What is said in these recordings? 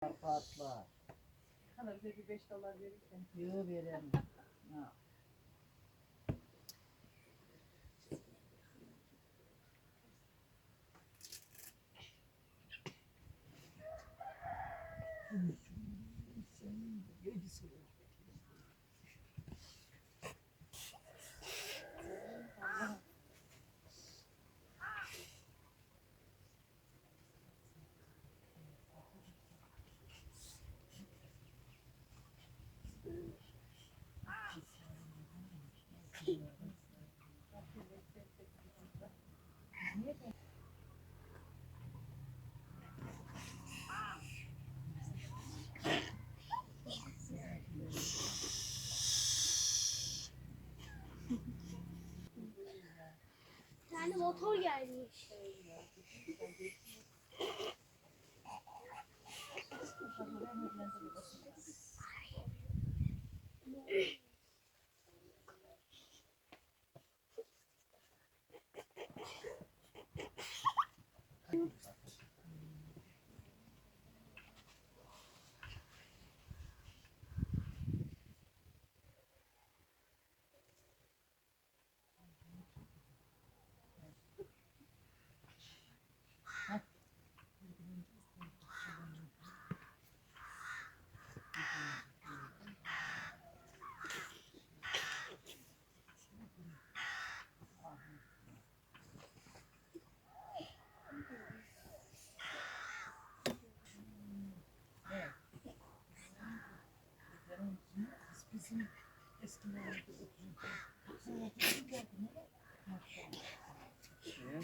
Patla. Hala bize bir 5 dolar verirsen. Yığ verelim. Tane motor gelmiş.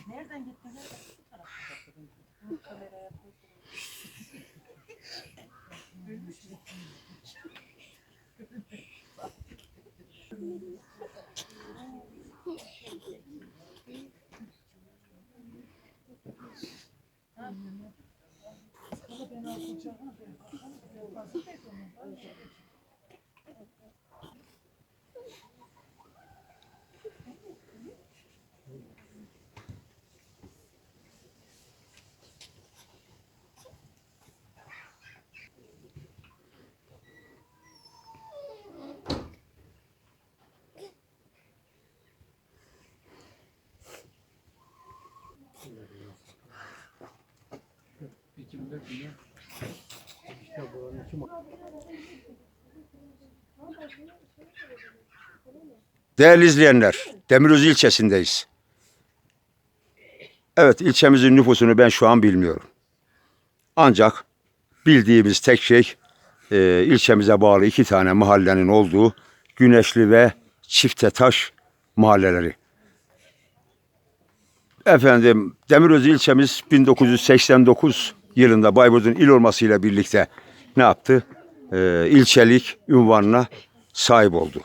Nereden gittin? Bu kameraya Değerli izleyenler, Demiröz ilçesindeyiz. Evet, ilçemizin nüfusunu ben şu an bilmiyorum. Ancak bildiğimiz tek şey e, ilçemize bağlı iki tane mahallenin olduğu Güneşli ve Çiftetaş mahalleleri. Efendim, Demiröz ilçemiz 1989 yılında Bayburt'un il olmasıyla birlikte ne yaptı? E, ilçelik ünvanına sahip oldu.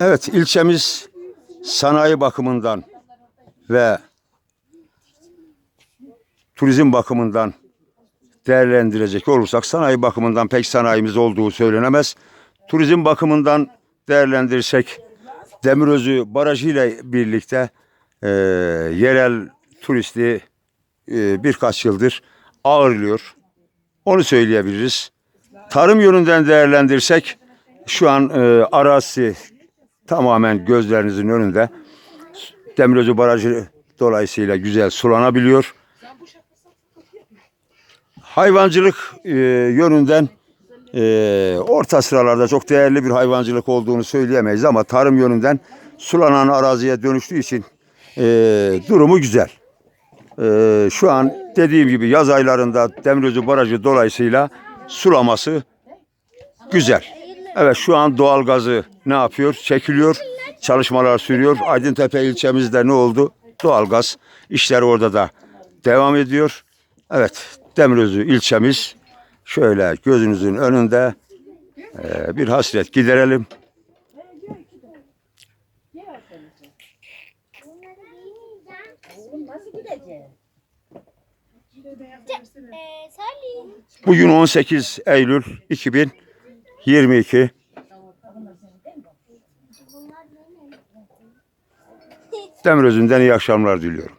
Evet ilçemiz sanayi bakımından ve turizm bakımından değerlendirecek olursak sanayi bakımından pek sanayimiz olduğu söylenemez. Turizm bakımından değerlendirirsek Demirözü Barajı ile birlikte e, yerel turisti e, birkaç yıldır ağırlıyor. Onu söyleyebiliriz. Tarım yönünden değerlendirsek şu an e, arazisi tamamen gözlerinizin önünde. Demirözü Barajı dolayısıyla güzel sulanabiliyor. Hayvancılık e, yönünden e, orta sıralarda çok değerli bir hayvancılık olduğunu söyleyemeyiz ama tarım yönünden sulanan araziye dönüştüğü için e, durumu güzel. E, şu an dediğim gibi yaz aylarında Demirözü Barajı dolayısıyla sulaması güzel. Evet şu an doğalgazı ne yapıyor? Çekiliyor. Çalışmalar sürüyor. Aydıntepe ilçemizde ne oldu? Doğalgaz işleri orada da devam ediyor. Evet Demirözü ilçemiz şöyle gözünüzün önünde e, bir hasret giderelim. Ee, Salih. Bugün 18 Eylül 2022. Demirözü'nden iyi akşamlar diliyorum.